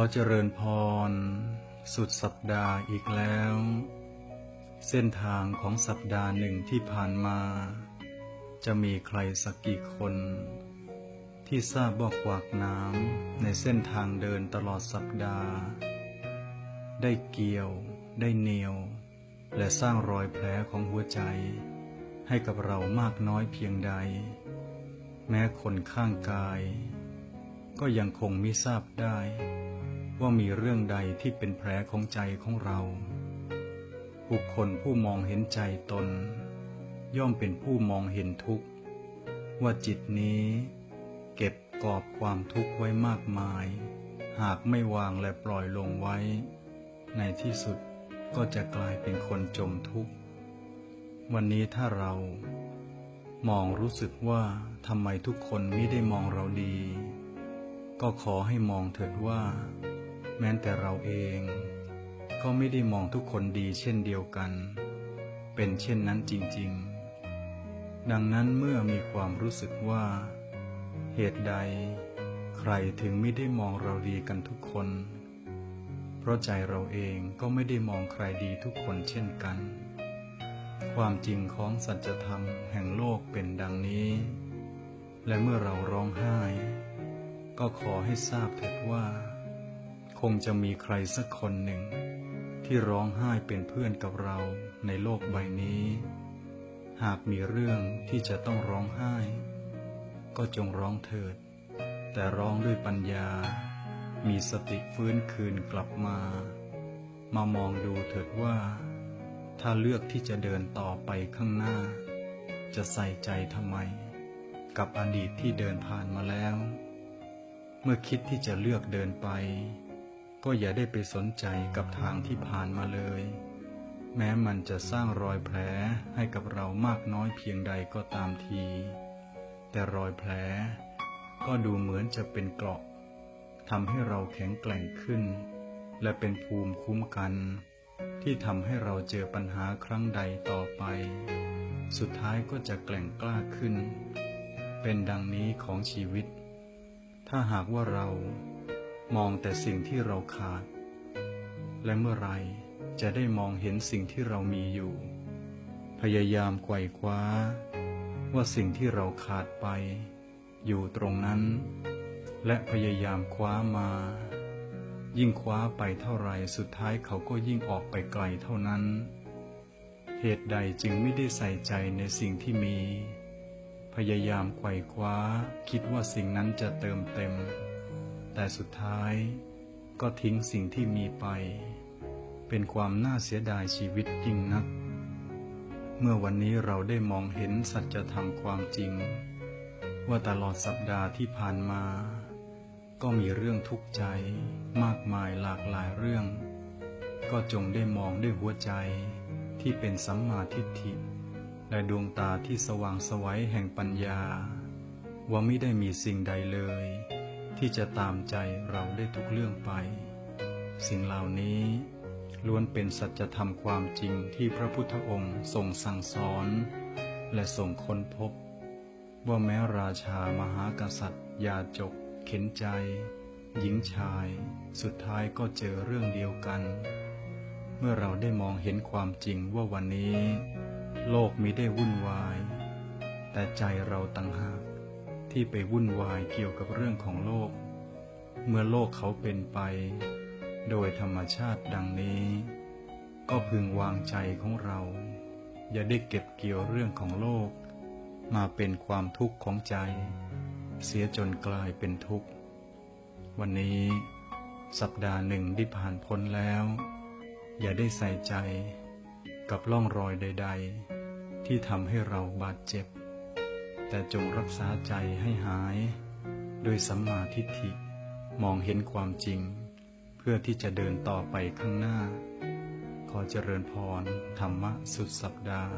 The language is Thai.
อเจริญพร สุดสัปดาห์อีกแล้ว เส้นทางของสัปดาห์หนึ่งที่ผ่านมา จะมีใครสักกี่คน ที่ทราบว่ากวากน้ำในเส้นทางเดินตลอดสัปดาห์ ได้เกี่ยว ได้เหนียว และสร้างรอยแผลของหัวใจ ให้กับเรามากน้อยเพียงใด แม้คนข้างกาย ก็ยังคงมิทราบได้ ว่ามีเรื่องใดที่เป็นแผลของใจของเรา บุคคลผู้มองเห็นใจตน ย่อมเป็นผู้มองเห็นทุกข์ ว่าจิตนี้ เก็บกอบความทุกข์ไว้มากมาย หากไม่วางและปล่อยลงไว้ ในที่สุดก็จะกลายเป็นคนจมทุกข์ วันนี้ถ้าเรา มองรู้สึกว่าทำไมทุกคนไม่ได้มองเราดี ก็ขอให้มองเถิดว่า แม้แต่เราเอง ก็ไม่ได้มองทุกคนดีเช่นเดียวกัน เป็นเช่นนั้นจริงๆ ดังนั้นเมื่อมีความรู้สึกว่า เหตุใด ใครถึงไม่ได้มองเราดีกันทุกคน เพราะใจเราเองก็ไม่ได้มองใครดีทุกคนเช่นกัน ความจริงของสัจธรรมแห่งโลกเป็นดังนี้ และเมื่อเราร้องไห้ ก็ขอให้ทราบเถิดว่า คงจะมีใครสักคนหนึ่ง ที่ร้องไห้เป็นเพื่อนกับเราในโลกใบนี้ หากมีเรื่องที่จะต้องร้องไห้ ก็จงร้องเถิด แต่ร้องด้วยปัญญา มีสติฟื้นคืนกลับมา มามองดูเถิดว่า ถ้าเลือกที่จะเดินต่อไปข้างหน้า จะใส่ใจทำไม กับอดีตที่เดินผ่านมาแล้ว เมื่อคิดที่จะเลือกเดินไป ก็อย่าได้ไปสนใจกับทางที่ผ่านมาเลย แม้มันจะสร้างรอยแผลให้กับเรามากน้อยเพียงใดก็ตามที แต่รอยแผล ก็ดูเหมือนจะเป็นเกราะทำให้เราแข็งแกร่งขึ้น และเป็นภูมิคุ้มกัน ที่ทำให้เราเจอปัญหาครั้งใดต่อไป สุดท้ายก็จะแกร่งกล้าขึ้น เป็นดังนี้ของชีวิต ถ้าหากว่าเรามองแต่สิ่งที่เราขาด และเมื่อไรจะได้มองเห็นสิ่งที่เรามีอยู่ พยายามไกวคว้า ว่าสิ่งที่เราขาดไป อยู่ตรงนั้น และพยายามคว้ามา ยิ่งคว้าไปเท่าไรสุดท้ายเขาก็ยิ่งออกไปไกลเท่านั้น เหตุใดจึงไม่ได้ใส่ใจในสิ่งที่มี พยายามไขว่คว้า คิดว่าสิ่งนั้นจะเติมเต็ม แต่สุดท้ายก็ทิ้งสิ่งที่มีไป เป็นความน่าเสียดายชีวิตยิ่งนัก เมื่อวันนี้เราได้มองเห็นสัจธรรมความจริง ว่าตลอดสัปดาห์ที่ผ่านมา ก็มีเรื่องทุกข์ใจ มากมายหลากหลายเรื่อง ก็จงได้มองด้วยหัวใจที่เป็นสัมมาทิฏฐิ และดวงตาที่สว่างสวัยแห่งปัญญา ว่าไม่ได้มีสิ่งใดเลย ที่จะตามใจเราได้ทุกเรื่องไป สิ่งเหล่านี้ล้วนเป็นสัจธรรมความจริงที่พระพุทธองค์ทรงสั่งสอน และทรงค้นพบ ว่าแม้ราชามหากษัตริย์ยาจก เข็นใจ หญิงชาย สุดท้ายก็เจอเรื่องเดียวกัน เมื่อเราได้มองเห็นความจริงว่าวันนี้ โลกมิได้วุ่นวาย แต่ใจเราต่างหากที่ไปวุ่นวายเกี่ยวกับเรื่องของโลก เมื่อโลกเขาเป็นไป โดยธรรมชาติดังนี้ ก็พึงวางใจของเรา อย่าได้เก็บเกี่ยวเรื่องของโลก มาเป็นความทุกข์ของใจ เสียจนกลายเป็นทุกข์ วันนี้ สัปดาห์หนึ่งได้ผ่านพ้นแล้ว อย่าได้ใส่ใจกับร่องรอยใด ๆ ที่ทำให้เราบาดเจ็บ แต่จงรักษาใจให้หายด้วยสัมมาทิฏฐิมองเห็นความจริง เพื่อที่จะเดินต่อไปข้างหน้า ขอเจริญพรธรรมะสุดสัปดาห์